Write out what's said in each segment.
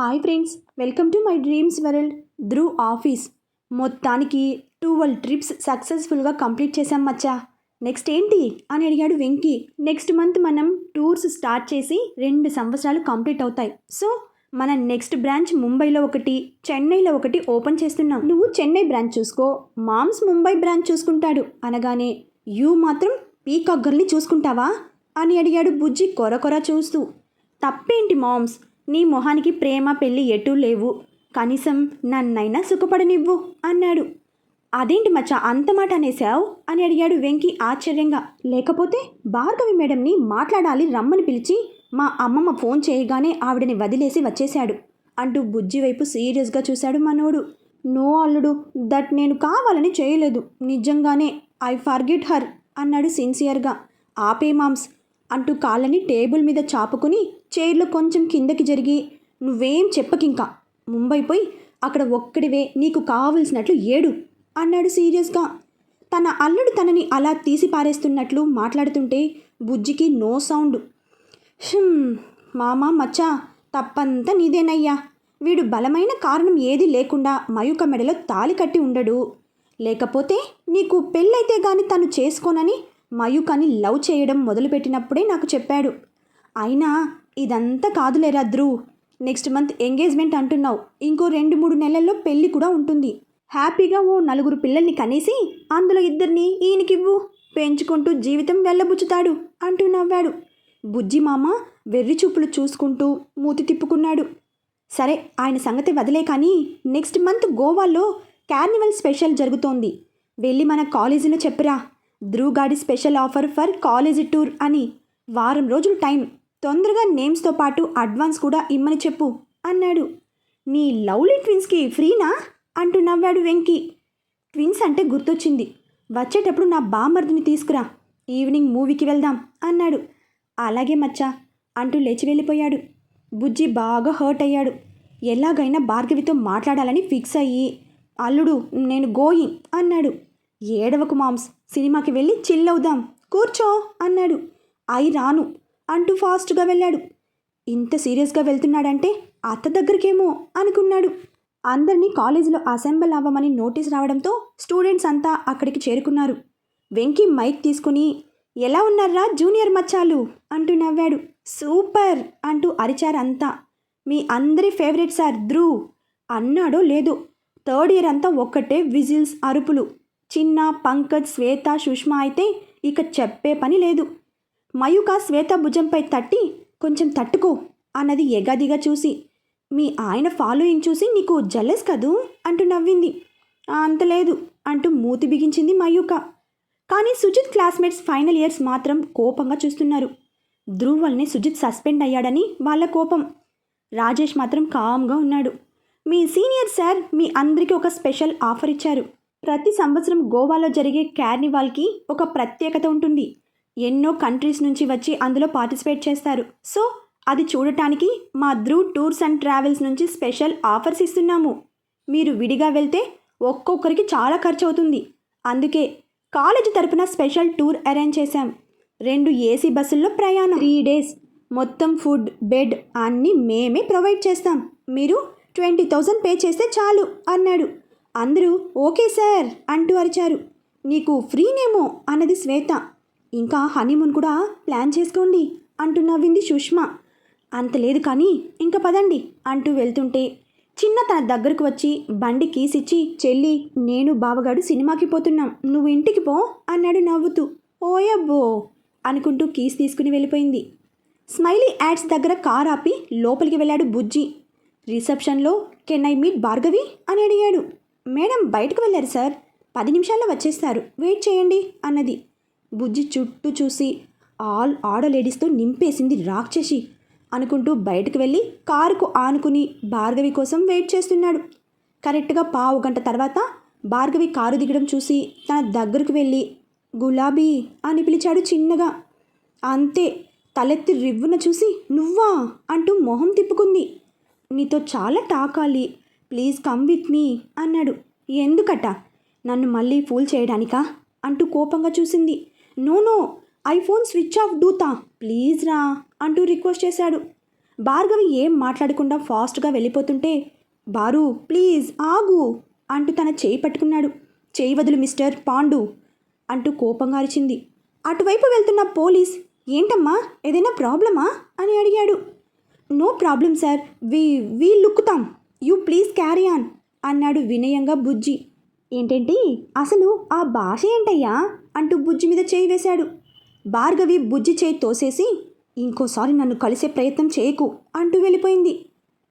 Hi friends welcome to my dreams world Dhruv office మొత్తానికి twelve trips సక్సెస్ఫుల్గా complete చేశాం మచ్చా. నెక్స్ట్ ఏంటి అని అడిగాడు వెంకీ. నెక్స్ట్ మంత్ మనం టూర్స్ స్టార్ట్ చేసి రెండు సంవత్సరాలు కంప్లీట్ అవుతాయి. సో మన నెక్స్ట్ బ్రాంచ్ ముంబైలో ఒకటి చెన్నైలో ఒకటి ఓపెన్ చేస్తున్నాం. నువ్వు చెన్నై బ్రాంచ్ చూసుకో మామ్స్ ముంబై బ్రాంచ్ చూసుకుంటాడు. అనగానే యూ మాత్రం పీకాక్ గర్ల్ని చూసుకుంటావా? అని అడిగాడు బుజ్జి కొర కొర చూస్తూ. తప్పేంటి మామ్స్? నీ మొహానికి ప్రేమ పెళ్ళి ఎటూ లేవు. కనీసం నన్నైనా సుఖపడనివ్వు అన్నాడు. అదేంటి మచ్చా అంత మాట అనేశావు? అని అడిగాడు వెంకీ ఆశ్చర్యంగా. లేకపోతే భార్గవి మేడంని మాట్లాడాలి రమ్మని పిలిచి మా అమ్మమ్మ ఫోన్ చేయగానే ఆవిడని వదిలేసి వచ్చేశాడు అంటూ బుజ్జి వైపు సీరియస్గా చూశాడు మనోడు. నో అల్లుడు దట్ నేను కావాలని చేయలేదు. నిజంగానే ఐ ఫర్గెట్ హర్ అన్నాడు సిన్సియర్గా. ఆపే మామ్స్ అంటూ కాళ్ళని టేబుల్ మీద చాపుకుని చైర్లో కొంచెం కిందకి జరిగి నువ్వేం చెప్పకింకా? ముంబై పోయి అక్కడ ఒక్కడివే నీకు కావలసినట్లు ఏడు అన్నాడు సీరియస్గా. తన అల్లుడు తనని అలా తీసి పారేస్తున్నట్లు మాట్లాడుతుంటే బుజ్జికి నో సౌండ్. "హుమ్, మామా మచ్చా తప్పంతా నీదేనయ్యా. వీడు బలమైన కారణం ఏది లేకుండా మయూక మెడలో తాలి కట్టి ఉండడు. లేకపోతే నీకు పెళ్ళైతే గాని తను చేసుకోనని మయూకని లవ్ చేయడం మొదలుపెట్టినప్పుడే నాకు చెప్పాడు. అయినా ఇదంతా కాదులేరా ధ్రువ్ నెక్స్ట్ మంత్ ఎంగేజ్మెంట్ అంటున్నావు. ఇంకో రెండు మూడు నెలల్లో పెళ్ళి కూడా ఉంటుంది. హ్యాపీగా ఓ నలుగురు పిల్లల్ని కనేసి అందులో ఇద్దరిని ఈయనకివ్వు. పెంచుకుంటూ జీవితం వెళ్ళబుచ్చుతాడు అంటూ నవ్వాడు. బుజ్జి మామ వెర్రి చూపులు చూసుకుంటూ మూతి తిప్పుకున్నాడు. సరే ఆయన సంగతి వదిలే కానీ నెక్స్ట్ మంత్ గోవాలో కార్నివల్ స్పెషల్ జరుగుతోంది. వెళ్ళి మన కాలేజీలో చెప్పరా. ధ్రువ్ గాడి special offer for college tour అని. వారం రోజులు టైం. తొందరగా నేమ్స్తో పాటు అడ్వాన్స్ కూడా ఇమ్మని చెప్పు అన్నాడు. నీ లవ్లీ ట్విన్స్కి ఫ్రీనా? అంటూ నవ్వాడు వెంకీ. ట్విన్స్ అంటే గుర్తొచ్చింది. వచ్చేటప్పుడు నా బామర్దిని తీసుకురా. ఈవినింగ్ మూవీకి వెళ్దాం అన్నాడు. అలాగే మచ్చా అంటూ లేచి వెళ్ళిపోయాడు. బుజ్జి బాగా హర్ట్ అయ్యాడు. ఎలాగైనా భార్గవితో మాట్లాడాలని ఫిక్స్ అయ్యి అల్లుడు నేను గోయింగ్ అన్నాడు. ఏడవకు మామ్స్ సినిమాకి వెళ్ళి చిల్ అవుదాం. కూర్చో అన్నాడు. అయి రాను అంటూ ఫాస్ట్గా వెళ్ళాడు. ఇంత సీరియస్గా వెళ్తున్నాడంటే అత్త దగ్గరికేమో అనుకున్నాడు. అందరినీ కాలేజీలో అసెంబల్ అవ్వమని నోటీస్ రావడంతో స్టూడెంట్స్ అంతా అక్కడికి చేరుకున్నారు. వెంకీ మైక్ తీసుకుని ఎలా ఉన్నారా జూనియర్ మచ్చాలు? అంటూ నవ్వాడు. సూపర్ అంటూ అరిచారంతా. మీ అందరి ఫేవరెట్ సార్ ధ్రువ్. అన్నాడో లేదో థర్డ్ ఇయర్ అంతా ఒక్కటే విజిల్స్ అరుపులు. చిన్న పంకజ్ శ్వేత సుష్మా అయితే ఇక చెప్పే పని లేదు. మయూక శ్వేత భుజంపై తట్టి కొంచెం తట్టుకో అన్నది ఎగదిగా చూసి మీ ఆయన ఫాలోయింగ్ చూసి నీకు జల్లెస్ కదూ? అంటూ నవ్వింది. అంతలేదు అంత లేదు అంటూ మూతి బిగించింది మయూక. కానీ సుజిత్ క్లాస్మేట్స్ ఫైనల్ ఇయర్స్ మాత్రం కోపంగా చూస్తున్నారు. ధ్రువల్ని సుజిత్ సస్పెండ్ అయ్యాడని వాళ్ళ కోపం. రాజేష్ మాత్రం కామ్గా ఉన్నాడు. మీ సీనియర్ సార్ మీ అందరికీ ఒక స్పెషల్ ఆఫర్ ఇచ్చారు. ప్రతి సంవత్సరం గోవాలో జరిగే కార్నివాల్కి ఒక ప్రత్యేకత ఉంటుంది. ఎన్నో కంట్రీస్ నుంచి వచ్చి అందులో పార్టిసిపేట్ చేస్తారు. సో అది చూడటానికి మా ధ్రువ్ టూర్స్ అండ్ ట్రావెల్స్ నుంచి స్పెషల్ ఆఫర్స్ ఇస్తున్నాము. మీరు విడిగా వెళ్తే ఒక్కొక్కరికి చాలా ఖర్చు అవుతుంది అందుకే కాలేజీ తరపున స్పెషల్ టూర్ అరేంజ్ చేశాం. రెండు ఏసీ బస్సుల్లో ప్రయాణం. Three days. మొత్తం ఫుడ్ బెడ్ అన్నీ మేమే ప్రొవైడ్ చేస్తాం. మీరు ట్వంటీ థౌజండ్ పే చేస్తే చాలు అన్నాడు. అందరూ ఓకే సార్ అంటూ అరిచారు. నీకు ఫ్రీనేమో అన్నది శ్వేత. ఇంకా హనీమూన్ కూడా ప్లాన్ చేసుకోండి అంటూ నవ్వింది సుష్మా. అంత లేదు కానీ ఇంకా పదండి అంటూ వెళ్తుంటే చిన్న తన దగ్గరకు వచ్చి బండి కీసిచ్చి చెల్లి నేను బావగాడు సినిమాకి పోతున్నాం. నువ్వు ఇంటికి పో అన్నాడు నవ్వుతూ. ఓయబ్బో అనుకుంటూ కీస్ తీసుకుని వెళ్ళిపోయింది. స్మైలీ యాడ్స్ దగ్గర కార్ ఆపి లోపలికి వెళ్ళాడు బుజ్జి. రిసెప్షన్లో కెన్ ఐ మీట్ భార్గవి? అని అడిగాడు. మేడం బయటకు వెళ్ళారు సార్. పది నిమిషాల్లో వచ్చేస్తారు. వెయిట్ చేయండి అన్నది. బుజ్జి చుట్టూ చూసి ఆల్ ఆడ లేడీస్తో నింపేసింది రాక్షసి అనుకుంటూ బయటకు వెళ్ళి కారుకు ఆనుకుని భార్గవి కోసం వెయిట్ చేస్తున్నాడు. కరెక్ట్గా పావు గంట తర్వాత భార్గవి కారు దిగడం చూసి తన దగ్గరకు వెళ్ళి గులాబీ అని పిలిచాడు చిన్నగా. అంతే తలెత్తి రివ్వున చూసి నువ్వా? అంటూ మొహం తిప్పుకుంది. నీతో చాలా టాకాలి ప్లీజ్ కమ్ విత్ మీ అన్నాడు. ఎందుకట? నన్ను మళ్ళీ ఫూల్ చేయడానికా? అంటూ కోపంగా చూసింది. No no iPhone switch off డూతా. Please రా అంటూ రిక్వెస్ట్ చేశాడు. భార్గవి ఏం మాట్లాడకుండా ఫాస్ట్గా వెళ్ళిపోతుంటే బారు ప్లీజ్ ఆగు అంటూ తన చేయి పట్టుకున్నాడు. చేయి వదులు మిస్టర్ పాండు అంటూ కోపంగా అరిచింది. అటువైపు వెళ్తున్న పోలీస్ ఏంటమ్మా? ఏదైనా ప్రాబ్లమా? అని అడిగాడు. No problem sir. We we లుక్కుతాం. You please carry on అన్నాడు వినయంగా బుజ్జి. ఏంటేంటి? అసలు ఆ భాష ఏంటయ్యా? అంటూ బుజ్జి మీద చేయి వేశాడు. భార్గవి బుజ్జి చేయి తోసేసి ఇంకోసారి నన్ను కలిసే ప్రయత్నం చేయకు అంటూ వెళ్ళిపోయింది.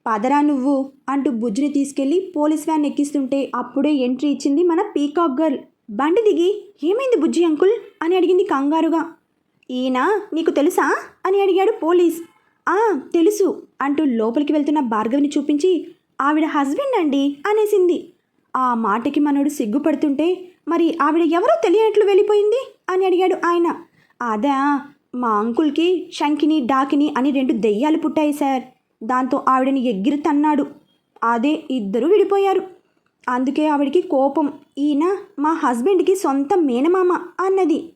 పదరా నువ్వు అంటూ బుజ్జిని తీసుకెళ్ళి పోలీస్ వ్యాన్ ఎక్కిస్తుంటే అప్పుడే ఎంట్రీ ఇచ్చింది మన పీకాక్ గర్ల్. బండి దిగి ఏమైంది బుజ్జి అంకుల్? అని అడిగింది కంగారుగా. ఈయన? నీకు తెలుసా? అని అడిగాడు పోలీస్. ఆ తెలుసు అంటూ లోపలికి వెళ్తున్న భార్గవిని చూపించి ఆవిడ హస్బెండ్ అండి అనేసింది. ఆ మాటకి మనోడు సిగ్గుపడుతుంటే మరి ఆవిడ ఎవరో తెలియనట్లు వెళ్ళిపోయింది? అని అడిగాడు ఆయన. అదా మా అంకుల్కి శంకిని డాకిని అని రెండు దెయ్యాలు పుట్టాయి సార్. దాంతో ఆవిడని ఎగ్గిరి తన్నాడు. అదే ఇద్దరు విడిపోయారు. అందుకే ఆవిడికి కోపం. ఈయన మా హస్బెండ్కి సొంత మేనమామ అన్నది.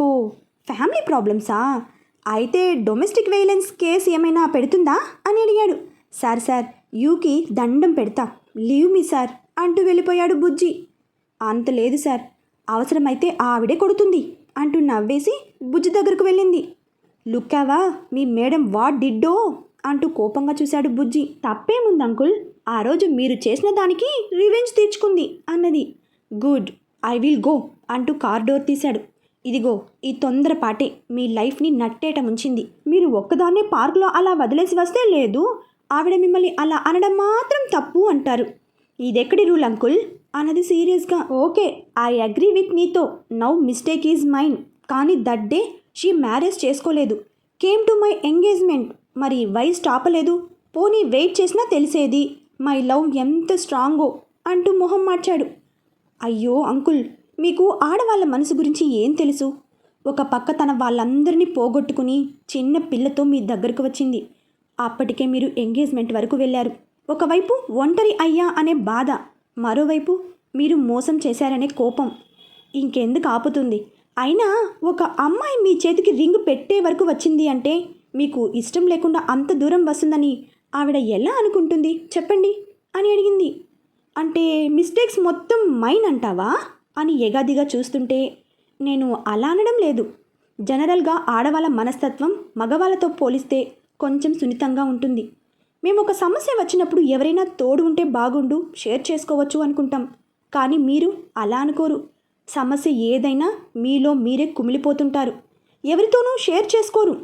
హో ఫ్యామిలీ ప్రాబ్లమ్సా? అయితే డొమెస్టిక్ వైలెన్స్ కేసు ఏమైనా పెడుతుందా? అని అడిగాడు. సార్ సార్ యూకి దండం పెడతా. లీవ్ మీ సార్ అంటూ వెళ్ళిపోయాడు బుజ్జి. అంత లేదు సార్ అవసరమైతే ఆవిడే కొడుతుంది అంటూ నవ్వేసి బుజ్జి దగ్గరకు వెళ్ళింది. లుక్కావా మీ మేడం వాట్ డిడ్డో అంటూ కోపంగా చూశాడు బుజ్జి. తప్పేముంది అంకుల్ ఆ రోజు మీరు చేసిన దానికి రివెంజ్ తీర్చుకుంది అన్నది. గుడ్ ఐ విల్ గో అంటూ కార్ డోర్ తీశాడు. ఇదిగో ఈ తొందరపాటే మీ లైఫ్ని నట్టేట ఉంచింది మీరు ఒక్కదాన్నే పార్కులో అలా వదిలేసి వస్తే లేదు ఆవిడ మిమ్మల్ని అలా అనడం మాత్రం తప్పు అంటారు. ఇదెక్కడి రూల్ అంకుల్? అన్నది సీరియస్గా. ఓకే ఐ అగ్రీ విత్ మీతో. Now mistake is mine. కానీ దట్ డే షీ మ్యారేజ్ చేసుకోలేదు. Came to my engagement. మరి వైస్ టాపలేదు పోనీ వెయిట్ చేసినా తెలిసేది? మై లవ్ ఎంత స్ట్రాంగో అంటూ మొహం మార్చాడు. అయ్యో అంకుల్ మీకు ఆడవాళ్ళ మనసు గురించి ఏం తెలుసు? ఒక పక్క తన వాళ్ళందరినీ పోగొట్టుకుని చిన్న పిల్లతో మీ దగ్గరకు వచ్చింది. అప్పటికే మీరు ఎంగేజ్మెంట్ వరకు వెళ్ళారు. ఒకవైపు ఒంటరి అయ్యా అనే బాధ మరోవైపు మీరు మోసం చేశారనే కోపం. ఇంకెందుకు ఆపుతుంది? అయినా ఒక అమ్మాయి మీ చేతికి రింగ్ పెట్టే వరకు వచ్చింది అంటే మీకు ఇష్టం లేకుండా అంత దూరం వస్తుందని ఆవిడ ఎలా అనుకుంటుంది? చెప్పండి అని అడిగింది. అంటే మిస్టేక్స్ మొత్తం మైన్ అంటావా? అని ఎగాదిగా చూస్తుంటే నేను అలా అనడం లేదు. జనరల్గా ఆడవాళ్ళ మనస్తత్వం మగవాళ్ళతో పోలిస్తే కొంచెం సున్నితంగా ఉంటుంది. మేము ఒక సమస్య వచ్చినప్పుడు ఎవరైనా తోడు ఉంటే బాగుండు షేర్ చేసుకోవచ్చు అనుకుంటాం. కానీ మీరు అలా అనుకోరు. సమస్య ఏదైనా మీలో మీరే కుమిలిపోతుంటారు. ఎవరితోనూ షేర్ చేసుకోరు.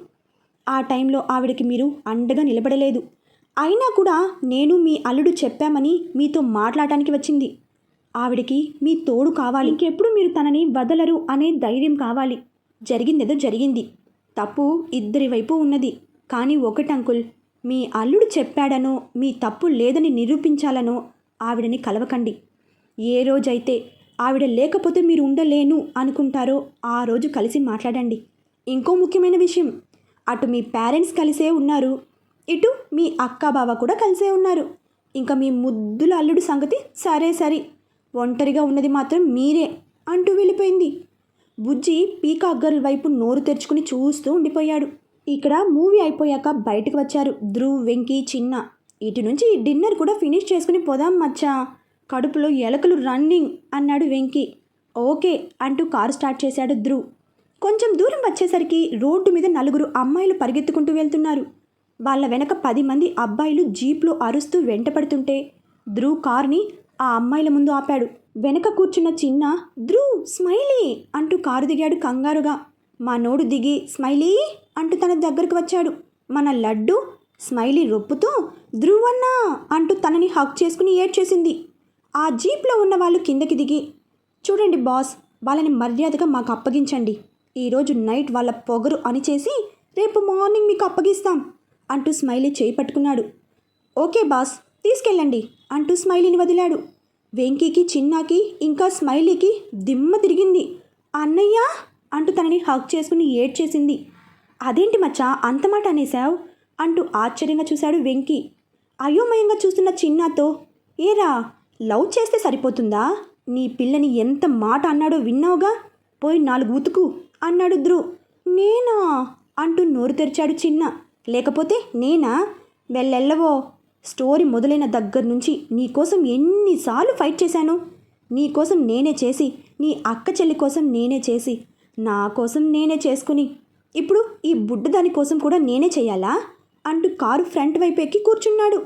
ఆ టైంలో ఆవిడకి మీరు అండగా నిలబడలేదు. అయినా కూడా నేను మీ అల్లుడు చెప్పామని మీతో మాట్లాడటానికి వచ్చింది. ఆవిడకి మీ తోడు కావాలి. ఇంకెప్పుడు మీరు తనని వదలరు అనే ధైర్యం కావాలి. జరిగిందేదో జరిగింది. తప్పు ఇద్దరి వైపు ఉన్నది. కానీ ఒకటి అంకుల్ మీ అల్లుడు చెప్పాడనో మీ తప్పు లేదని నిరూపించాలనో ఆవిడని కలవకండి. ఏ రోజైతే ఆవిడ లేకపోతే మీరు ఉండలేను అనుకుంటారో ఆ రోజు కలిసి మాట్లాడండి. ఇంకో ముఖ్యమైన విషయం అటు మీ పేరెంట్స్ కలిసే ఉన్నారు ఇటు మీ అక్క బావ కూడా కలిసే ఉన్నారు. ఇంకా మీ ముద్దుల అల్లుడు సంగతి సరే సరే ఒంటరిగా ఉన్నది మాత్రం మీరే అంటూ వెళ్ళిపోయింది. బుజ్జి పీకాక్ వైపు నోరు తెరుచుకుని చూస్తూ ఉండిపోయాడు. ఇక్కడ మూవీ అయిపోయాక బయటకు వచ్చారు ధ్రువ్ వెంకీ చిన్న. ఇటు నుంచి డిన్నర్ కూడా ఫినిష్ చేసుకుని పోదాం మచ్చా. కడుపులో ఎలకలు రన్నింగ్ అన్నాడు వెంకీ. ఓకే అంటూ కారు స్టార్ట్ చేశాడు ధ్రువ్. కొంచెం దూరం వచ్చేసరికి రోడ్డు మీద నలుగురు అమ్మాయిలు పరిగెత్తుకుంటూ వెళ్తున్నారు. వాళ్ళ వెనక పది మంది అబ్బాయిలు జీప్లో అరుస్తూ వెంటపడుతుంటే ధ్రువ్ కార్ని ఆ అమ్మాయిల ముందు ఆపాడు. వెనక కూర్చున్న చిన్న ధ్రువ్ స్మైలీ అంటూ కారు దిగాడు కంగారుగా. మా నోడు దిగి స్మైలీ! అంటూ తన దగ్గరకు వచ్చాడు. మన లడ్డు స్మైలీ రొప్పుతూ ధ్రువన్న అంటూ తనని హక్ చేసుకుని ఏడ్చేసింది. ఆ జీప్లో ఉన్న వాళ్ళు కిందకి దిగి చూడండి బాస్ వాళ్ళని మర్యాదగా మాకు అప్పగించండి. ఈరోజు నైట్ వాళ్ళ పొగరు అనిచేసి రేపు మార్నింగ్ మీకు అప్పగిస్తాం అంటూ స్మైలీ చేయి పట్టుకున్నాడు. ఓకే బాస్ తీసుకెళ్ళండి అంటూ స్మైలీని వదిలాడు. వెంకీకి చిన్నాకి ఇంకా స్మైలీకి దిమ్మ తిరిగింది. అన్నయ్య అంటూ తనని హక్ చేసుకుని ఏడ్చేసింది. అదేంటి మచ్చా? అంత మాట అనేశావు? అంటూ ఆశ్చర్యంగా చూశాడు వెంకీ. అయోమయంగా చూస్తున్న చిన్నాతో ఏరా లవ్ చేస్తే సరిపోతుందా? నీ పిల్లని ఎంత మాట అన్నాడో విన్నావుగా? పోయి నాలుగు ఉతుకు అన్నాడు ధ్రువ్. నేనా? అంటూ నోరు తెరిచాడు చిన్న. లేకపోతే నేనా? వెళ్ళెళ్ళవో? స్టోరీ మొదలైన దగ్గర నుంచి నీకోసం ఎన్నిసార్లు ఫైట్ చేశాను? నీకోసం నేనే చేసి నీ అక్క చెల్లి కోసం నేనే చేసి నా కోసం నేనే చేసుకుని ఇప్పుడు ఈ బుడ్డ దానికోసం కూడా నేనే చేయాలా? అంటూ కారు ఫ్రంట్ వైపు ఎక్కి కూర్చున్నాడు.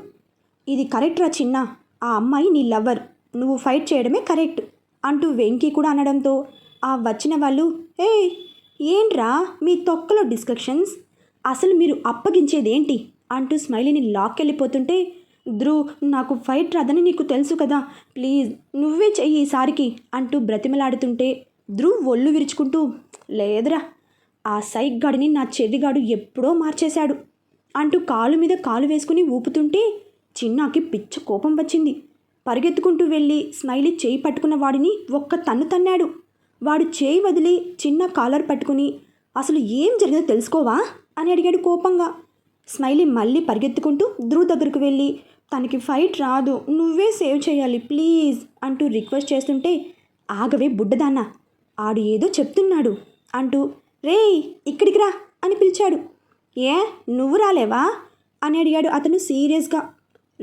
ఇది కరెక్ట్ రా చిన్న? ఆ అమ్మాయి నీ లవ్వర్. నువ్వు ఫైట్ చేయడమే కరెక్ట్ అంటూ వెంకీ కూడా అనడంతో ఆ వచ్చిన వాళ్ళు ఏ ఏంట్రా మీ తొక్కలో డిస్కషన్స్ అసలు మీరు అప్పగించేదేంటి? అంటూ స్మైలీని లాక్కెళ్ళిపోతుంటే ధ్రువ్ నాకు ఫైట్ రాదని నీకు తెలుసు కదా. ప్లీజ్ నువ్వే చెయ్యి ఈసారికి అంటూ బ్రతిమలాడుతుంటే ధ్రువ్ ఒళ్ళు విరుచుకుంటూ లేదురా ఆ సైగ్గాడిని నా చెదిగాడు ఎప్పుడో మార్చేశాడు అంటూ కాలు మీద కాలు వేసుకుని ఊపుతుంటే చిన్నాకి పిచ్చ కోపం వచ్చింది. పరిగెత్తుకుంటూ వెళ్ళి స్మైలీ చేయి పట్టుకున్న వాడిని ఒక్క తన్ను తన్నాడు. వాడు చేయి వదిలి చిన్న కాలర్ పట్టుకుని అసలు ఏం జరిగిందో తెలుసుకోవా? అని అడిగాడు కోపంగా. స్మైలీ మళ్ళీ పరిగెత్తుకుంటూ ధ్రువ్ దగ్గరకు వెళ్ళి తనకి ఫైట్ రాదు నువ్వే సేవ్ చేయాలి ప్లీజ్ అంటూ రిక్వెస్ట్ చేస్తుంటే ఆగవే బుడ్డదాన్న ఆడు ఏదో చెప్తున్నాడు అంటూ రేయ్ ఇక్కడికి రా అని పిలిచాడు. ఏ నువ్వు రాలేవా? అని అడిగాడు అతను సీరియస్గా.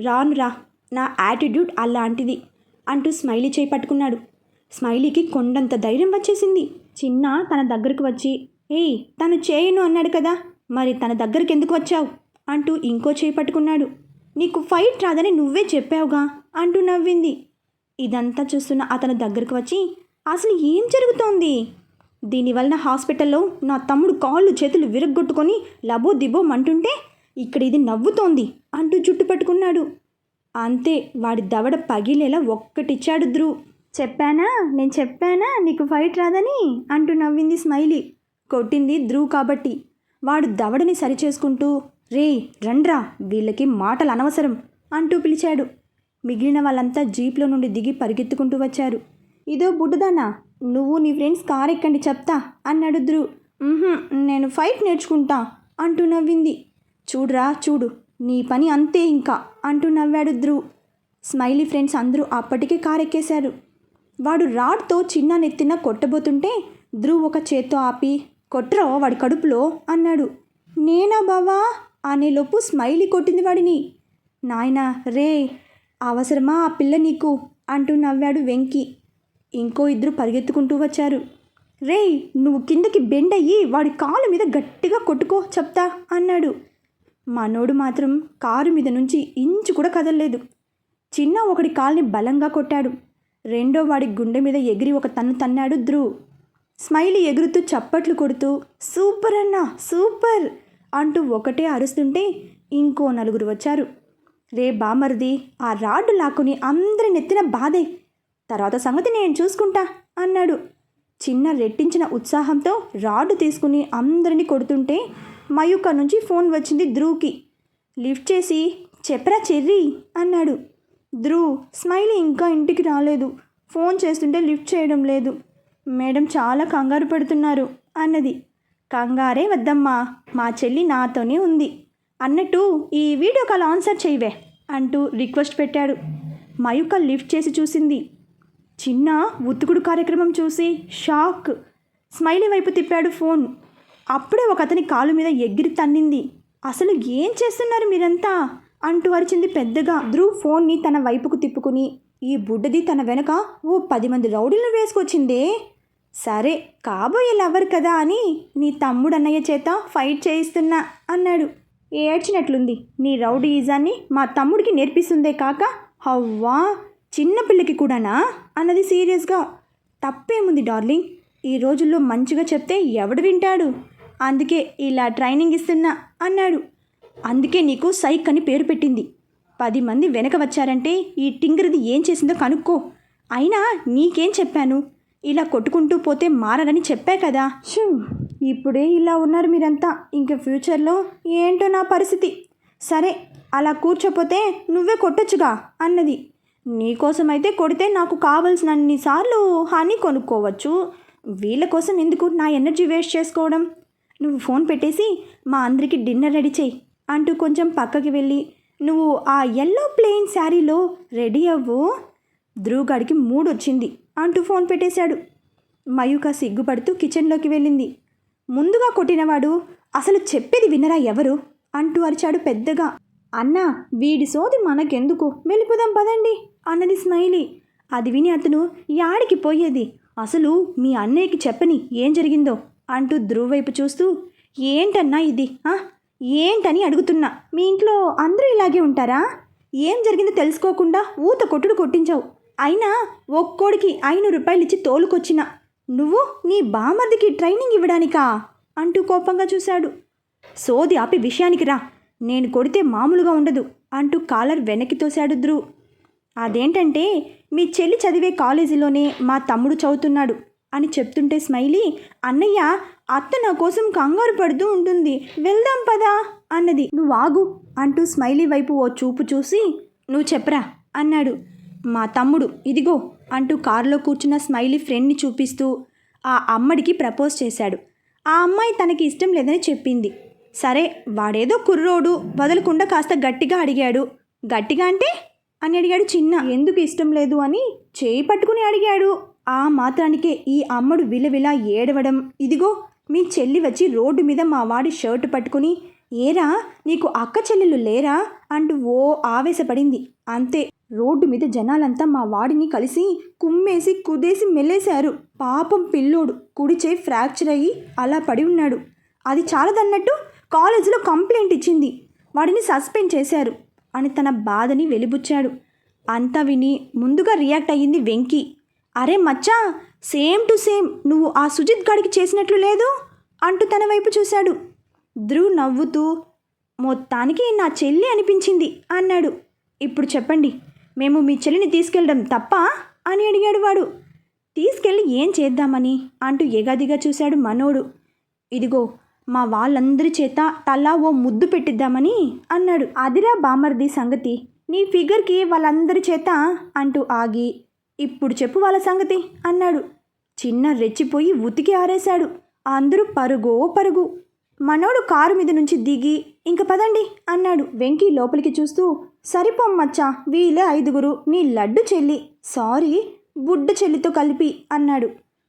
రాను రా నా యాటిట్యూడ్ అలాంటిది అంటూ స్మైలీ చేయి పట్టుకున్నాడు. స్మైలీకి కొండంత ధైర్యం వచ్చేసింది. చిన్న తన దగ్గరకు వచ్చి ఏయ్ తను చేయను అన్నాడు కదా మరి తన దగ్గరికి ఎందుకు వచ్చావు? అంటూ ఇంకో చేయి పట్టుకున్నాడు. నీకు ఫైట్ రాదని నువ్వే చెప్పావుగా? అంటూ నవ్వింది. ఇదంతా చూస్తున్న అతను దగ్గరకు వచ్చి అసలు ఏం జరుగుతోంది? దీనివలన హాస్పిటల్లో నా తమ్ముడు కాళ్ళు చేతులు విరగ్గొట్టుకొని లబో దిబో మంటుంటే ఇక్కడ ఇది నవ్వుతోంది అంటూ జుట్టు పట్టుకున్నాడు. అంతే వాడి దవడ పగిలేలా ఒక్కటిచ్చాడు ధ్రువ్. చెప్పానా? నేను చెప్పానా? నీకు ఫైట్ రాదని అంటూ నవ్వింది స్మైలీ. కొట్టింది ధ్రువ్ కాబట్టి. వాడు దవడని సరిచేసుకుంటూ రే రండ్రా వీళ్ళకి మాటలు అనవసరం అంటూ పిలిచాడు. మిగిలిన వాళ్ళంతా జీప్లో నుండి దిగి పరిగెత్తుకుంటూ వచ్చారు. ఇదో బుడ్డదానా? నువ్వు నీ ఫ్రెండ్స్ కార్ ఎక్కండి చెప్తా అన్నాడు ధ్రువ్ నేను ఫైట్ నేర్చుకుంటా అంటూ నవ్వింది. చూడురా చూడు నీ పని అంతే ఇంకా అంటూ నవ్వాడు ధ్రువ్ స్మైలీ ఫ్రెండ్స్ అందరూ అప్పటికే కార్ ఎక్కేశారు. వాడు రాడ్తో చిన్న నెత్తిన కొట్టబోతుంటే ధ్రువ్ ఒక చేత్తో ఆపి కొట్టరో వాడి కడుపులో అన్నాడు. నేనా బావా? అనేలోపు స్మైలీ కొట్టింది వాడిని. నాయనా రే అవసరమా ఆ పిల్ల నీకు? అంటూ నవ్వాడు వెంకీ. ఇంకో ఇద్దరు పరిగెత్తుకుంటూ వచ్చారు. రేయ్ నువ్వు కిందకి బెండ్ అయ్యి వాడి కాలు మీద గట్టిగా కొట్టుకో చెప్తా అన్నాడు. మనోడు మాత్రం కారు మీద నుంచి ఇంచు కూడా కదలలేదు. చిన్న ఒకడి కాల్ని బలంగా కొట్టాడు. రెండో వాడి గుండె మీద ఎగిరి ఒక తన్ను తన్నాడు ధ్రువ్. స్మైలీ ఎగురుతూ చప్పట్లు కొడుతూ సూపర్ అన్నా సూపర్ అంటూ ఒకటే అరుస్తుంటే ఇంకో నలుగురు వచ్చారు. రే బామర్ది ఆ రాడ్డు లాక్కుని అందరి నెత్తిన బాధే తర్వాత సంగతి నేను చూసుకుంటా అన్నాడు. చిన్న రెట్టించిన ఉత్సాహంతో రాడ్డు తీసుకుని అందరినీ కొడుతుంటే మయూక నుంచి ఫోన్ వచ్చింది ధ్రువ్కి. లిఫ్ట్ చేసి చెప్పరా చెర్రీ అన్నాడు. ధ్రువ్ స్మైల్ ఇంకా ఇంటికి రాలేదు. ఫోన్ చేస్తుంటే లిఫ్ట్ చేయడం లేదు. మేడం చాలా కంగారు పడుతున్నారు అన్నది. కంగారే వద్దమ్మా మా చెల్లి నాతోనే ఉంది. అన్నట్టు ఈ వీడియో కాల్ ఆన్సర్ చేయవే అంటూ రిక్వెస్ట్ పెట్టాడు. మయూక లిఫ్ట్ చేసి చూసింది. చిన్న ఉతుకుడు కార్యక్రమం చూసి షాక్. స్మైలీ వైపు తిప్పాడు ఫోన్. అప్పుడే ఒక అతని కాలు మీద ఎగిరి తన్నింది. అసలు ఏం చేస్తున్నారు మీరంతా? అంటూ అరిచింది పెద్దగా. ధ్రువ్ ఫోన్ని తన వైపుకు తిప్పుకుని ఈ బుడ్డది తన వెనక ఓ పది మంది రౌడీలను వేసుకొచ్చిందే. సరే కాబోయే లవర్ కదా అని నీ తమ్ముడు అన్నయ్య చేత ఫైట్ చేయిస్తున్నా అన్నాడు. ఏడ్చినట్లుంది. నీ రౌడీయిజాన్ని మా తమ్ముడికి నేర్పిస్తుందే కాక హవ్వా! చిన్న పిల్లకి కూడానా? అన్నది సీరియస్గా. తప్పేముంది డార్లింగ్? ఈ రోజుల్లో మంచిగా చెప్తే ఎవడు వింటాడు? అందుకే ఇలా ట్రైనింగ్ ఇస్తున్నా అన్నాడు. అందుకే నీకు సైక్ అని పేరు పెట్టింది. పది మంది వెనక వచ్చారంటే ఈ టింగర్ది ఏం చేసిందో కనుక్కో. అయినా నీకేం చెప్పాను? ఇలా కొట్టుకుంటూ పోతే మారనని చెప్పా కదా. షూ ఇప్పుడే ఇలా ఉన్నారు మీరంతా. ఇంక ఫ్యూచర్లో ఏంటో నా పరిస్థితి? సరే అలా కూర్చోపోతే నువ్వే కొట్టొచ్చుగా అన్నది. నీకోసమైతే కొడితే నాకు కావలసినన్నిసార్లు హనీ కొనుక్కోవచ్చు. వీళ్ళ కోసం ఎందుకు నా ఎనర్జీ వేస్ట్ చేసుకోవడం? నువ్వు ఫోన్ పెట్టేసి మా అందరికీ డిన్నర్ రెడీ చేయి అంటూ కొంచెం పక్కకి వెళ్ళి నువ్వు ఆ ఎల్లో ప్లెయిన్ శారీలో రెడీ అవ్వు. ధ్రువుగాడికి మూడు వచ్చింది అంటూ ఫోన్ పెట్టేశాడు. మయూక సిగ్గుపడుతూ కిచెన్లోకి వెళ్ళింది. ముందుగా కొట్టినవాడు అసలు చెప్పేది వినరా ఎవరు? అంటూ అరిచాడు పెద్దగా. అన్నా వీడి సోది మనకెందుకు? వెళ్ళిపోదాం పదండి అన్నది స్మైలీ. అది విని అతను యాడికి పోయేది? అసలు మీ అన్నయ్యకి చెప్పని ఏం జరిగిందో? అంటూ ధ్రువ్ వైపు చూస్తూ ఏంటన్నా ఇది ఆ? ఏంటని అడుగుతున్నా. మీ ఇంట్లో అందరూ ఇలాగే ఉంటారా? ఏం జరిగిందో తెలుసుకోకుండా ఊత కొట్టుడు కొట్టించావు. అయినా ఒక్కోడికి ఐనూరు రూపాయలు ఇచ్చి తోలుకొచ్చిన. నువ్వు నీ బామర్దికి ట్రైనింగ్ ఇవ్వడానికా? అంటూ కోపంగా చూశాడు. సోది ఆపి విషయానికి రా నేను కొడితే మామూలుగా ఉండదు అంటూ కాలర్ వెనక్కి తోశాడు ధ్రువ్. అదేంటంటే మీ చెల్లి చదివే కాలేజీలోనే మా తమ్ముడు చదువుతున్నాడు అని చెప్తుంటే స్మైలీ అన్నయ్య అత్త నా కోసం కంగారు పడుతూ ఉంటుంది వెళ్దాం పదా అన్నది. నువ్వు ఆగు అంటూ స్మైలీ వైపు ఓ చూపు చూసి నువ్వు చెప్పరా అన్నాడు. మా తమ్ముడు ఇదిగో అంటూ కారులో కూర్చున్న స్మైలీ ఫ్రెండ్ని చూపిస్తూ ఆ అమ్మడికి ప్రపోజ్ చేశాడు. ఆ అమ్మాయి తనకి ఇష్టం లేదని చెప్పింది. సరే వాడేదో కుర్రోడు. వదలకుండా కాస్త గట్టిగా అడిగాడు. గట్టిగా అంటే? అని అడిగాడు చిన్న. ఎందుకు ఇష్టం లేదు అని చేయి పట్టుకుని అడిగాడు. ఆ మాత్రానికే ఈ అమ్మడు విలవిలా ఏడవడం. ఇదిగో మీ చెల్లి వచ్చి రోడ్డు మీద మా వాడి షర్ట్ పట్టుకుని ఏరా నీకు అక్క చెల్లెలు లేరా? అంటూ ఓ ఆవేశపడింది. అంతే. రోడ్డు మీద జనాలంతా మా వాడిని కలిసి కుమ్మేసి కుదేసి మెల్లేశారు. పాపం పిల్లోడు. కుడి చేయి ఫ్రాక్చర్ అయ్యి అలా పడి ఉన్నాడు. అది చాలదన్నట్టు కాలేజీలో కంప్లైంట్ ఇచ్చింది. వాడిని సస్పెండ్ చేశారు. అని తన బాధని వెలిబుచ్చాడు. అంతా విని ముందుగా రియాక్ట్ అయ్యింది వెంకీ. అరే మచ్చా సేమ్ టు సేమ్ నువ్వు ఆ సుజిత్ గాడికి చేసినట్లు లేదు? అంటూ తన వైపు చూశాడు. ధ్రువ్ నవ్వుతూ మొత్తానికి నా చెల్లి అనిపించింది అన్నాడు. ఇప్పుడు చెప్పండి మేము మీ చెల్లిని తీసుకెళ్ళడం తప్ప? అని అడిగాడు వాడు. తీసుకెళ్ళి ఏం చేద్దామని? అంటూ ఎగాదిగా చూశాడు మనోడు. ఇదిగో మా వాళ్ళందరి చేత తలా ఓ ముద్దు పెట్టిద్దామని అన్నాడు. అదిరా బామర్ది సంగతి. నీ ఫిగర్కి వాళ్ళందరి చేత అంటూ ఆగి ఇప్పుడు చెప్పు వాళ్ళ సంగతి అన్నాడు. చిన్న రెచ్చిపోయి ఉతికి ఆరేశాడు. అందరూ పరుగో పరుగు. మనోడు కారు మీద నుంచి దిగి ఇంక పదండి అన్నాడు. వెంకీ లోపలికి చూస్తూ సరిపోమ్మచ్చా వీళ్ళే ఐదుగురు నీ లడ్డు చెల్లి సారీ బుడ్డ చెల్లితో కలిపి అన్నాడు.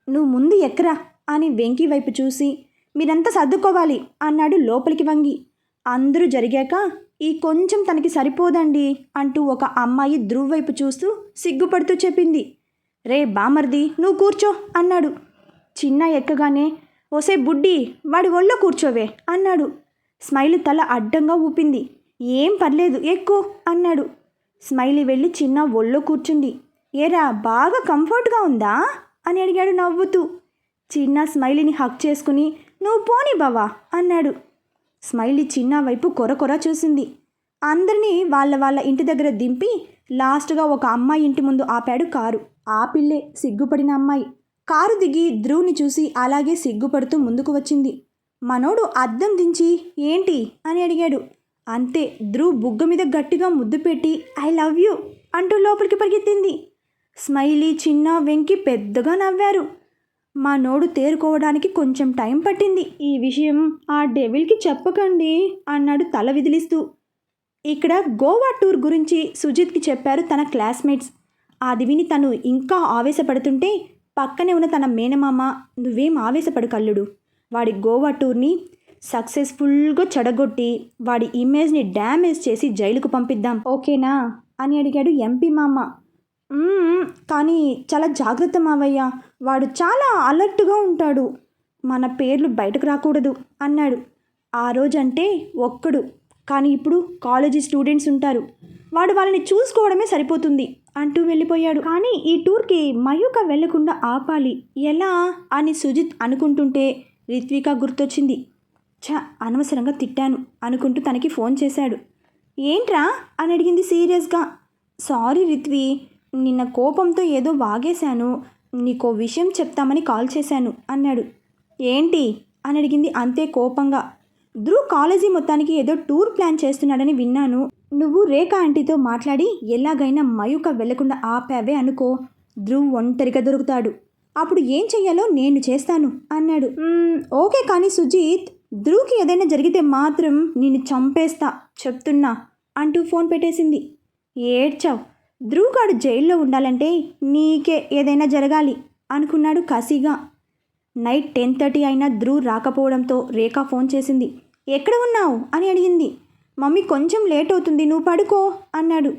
నువ్వు ముందు ఎక్కరా అని వెంకీ వైపు చూసి మీరంతా సర్దుకోవాలి అన్నాడు లోపలికి వంగి. అందరూ జరిగాక ఈ కొంచెం తనకి సరిపోదండి అంటూ ఒక అమ్మాయి ధ్రువ్ వైపు చూస్తూ సిగ్గుపడుతూ చెప్పింది. రే బామర్ది నువ్వు కూర్చో అన్నాడు. చిన్న ఎక్కగానే ఓసే బుడ్డి వాడి ఒళ్ళో కూర్చోవే అన్నాడు. స్మైల్ తల అడ్డంగా ఊపింది. ఏం పర్లేదు ఎక్కు అన్నాడు. స్మైలీ వెళ్ళి చిన్న ఒళ్ళో కూర్చుంది. ఏరా బాగా కంఫర్ట్గా ఉందా? అని అడిగాడు నవ్వుతూ. చిన్న స్మైలీని హక్ చేసుకుని నువ్వు పోని బావా అన్నాడు. స్మైలీ చిన్న వైపు కొర కొర చూసింది. అందరినీ వాళ్ళ వాళ్ళ ఇంటి దగ్గర దింపి లాస్ట్గా ఒక అమ్మాయి ఇంటి ముందు ఆపాడు కారు. ఆ పిల్లే సిగ్గుపడిన అమ్మాయి. కారు దిగి ధ్రువ్ని చూసి అలాగే సిగ్గుపడుతూ ముందుకు వచ్చింది. మనోడు అద్దం దించి ఏంటి? అని అడిగాడు. అంతే ధ్రువ్ బుగ్గ మీద గట్టిగా ముద్దు పెట్టి ఐ లవ్ యూ అంటూ లోపలికి పరిగెత్తింది. స్మైలీ చిన్న వెంకి పెద్దగా నవ్వారు. మా నోడు తేరుకోవడానికి కొంచెం టైం పట్టింది. ఈ విషయం ఆ డెవిల్కి చెప్పకండి అన్నాడు తల విదిలిస్తూ. ఇక్కడ గోవా టూర్ గురించి సుజిత్కి చెప్పారు తన క్లాస్మేట్స్. అది విని తను ఇంకా ఆవేశపడుతుంటే పక్కనే ఉన్న తన మేనమామ నువ్వేం ఆవేశపడు కల్లుడు? వాడి గోవా టూర్ని సక్సెస్ఫుల్గా చెడగొట్టి వాడి ఇమేజ్ని డ్యామేజ్ చేసి జైలుకు పంపిద్దాం. ఓకేనా? అని అడిగాడు ఎంపీ మామ. కానీ చాలా జాగ్రత్త మావయ్య. వాడు చాలా అలర్ట్గా ఉంటాడు. మన పేర్లు బయటకు రాకూడదు అన్నాడు. ఆ రోజంటే ఒక్కడు. కానీ ఇప్పుడు కాలేజీ స్టూడెంట్స్ ఉంటారు. వాడు వాళ్ళని చూసుకోవడమే సరిపోతుంది అంటూ వెళ్ళిపోయాడు. కానీ ఈ టూర్కి మయూక వెళ్ళకుండా ఆపాలి. ఎలా? అని సుజిత్ అనుకుంటుంటే రిత్విక గుర్తొచ్చింది. ఛ అనవసరంగా తిట్టాను అనుకుంటూ తనకి ఫోన్ చేశాడు. ఏంట్రా? అని అడిగింది సీరియస్గా. సారీ రిత్వి నిన్న కోపంతో ఏదో వాగేశాను. నీకో విషయం చెప్తామని కాల్ చేశాను అన్నాడు. ఏంటి? అని అడిగింది అంతే కోపంగా. ధ్రువ్ కాలేజీ మొత్తానికి ఏదో టూర్ ప్లాన్ చేస్తున్నాడని విన్నాను. నువ్వు రేఖ ఆంటీతో మాట్లాడి ఎలాగైనా మయూక వెళ్ళకుండా ఆపావే అనుకో. ధ్రువ్ ఒంటరిగా దొరుకుతాడు. అప్పుడు ఏం చెయ్యాలో నేను చేస్తాను అన్నాడు. ఓకే కానీ సుజీత్ ధ్రువ్కి ఏదైనా జరిగితే మాత్రం నిన్ను చంపేస్తా చెప్తున్నా అంటూ ఫోన్ పెట్టేసింది. ఏడ్చావు? ధ్రువుగాడు జైల్లో ఉండాలంటే నీకే ఏదైనా జరగాలి అనుకున్నాడు కసిగా నైట్ టెన్ థర్టీ అయినా ధ్రువ్ రాకపోవడంతో రేఖ ఫోన్ చేసింది. ఎక్కడ ఉన్నావు? అని అడిగింది. మమ్మీ కొంచెం లేట్ అవుతుంది నువ్వు పడుకో అన్నాడు.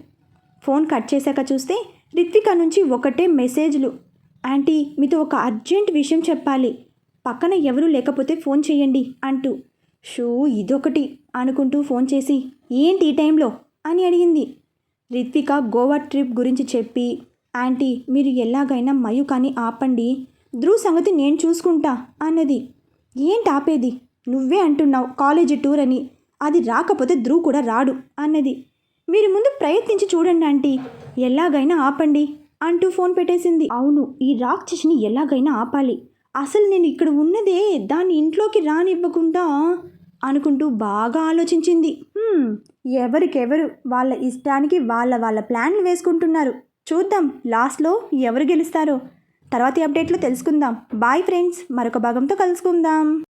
ఫోన్ కట్ చేశాక చూస్తే రిత్విక నుంచి ఒకటే మెసేజ్లు. ఆంటీ మీతో ఒక అర్జెంట్ విషయం చెప్పాలి. పక్కన ఎవరూ లేకపోతే ఫోన్ చేయండి అంటూ. షూ ఇదొకటి అనుకుంటూ ఫోన్ చేసి ఏంటి ఈ టైంలో? అని అడిగింది. రిత్విక గోవా ట్రిప్ గురించి చెప్పి ఆంటీ మీరు ఎలాగైనా మయూకాని ఆపండి. ధ్రువ్ సంగతి నేను చూసుకుంటా అన్నది. ఏంటి ఆపేది? నువ్వే అంటున్నావు కాలేజీ టూర్ అని. అది రాకపోతే ధ్రువ్ కూడా రాడు అన్నది. మీరు ముందు ప్రయత్నించి చూడండి ఆంటీ. ఎలాగైనా ఆపండి అంటూ ఫోన్ పెట్టేసింది. అవును ఈ రాక్షసిని ఎలాగైనా ఆపాలి. అసలు నేను ఇక్కడ ఉన్నదే దాన్ని ఇంట్లోకి రానివ్వకుండా అనుకుంటూ బాగా ఆలోచించింది. ఎవరికెవరు వాళ్ళ ఇష్టానికి వాళ్ళ వాళ్ళ ప్లాన్లు వేసుకుంటున్నారు. చూద్దాం లాస్ట్లో ఎవరు గెలుస్తారో. తర్వాతి అప్డేట్లో తెలుసుకుందాం. బాయ్ ఫ్రెండ్స్ మరొక భాగంతో కలుసుకుందాం.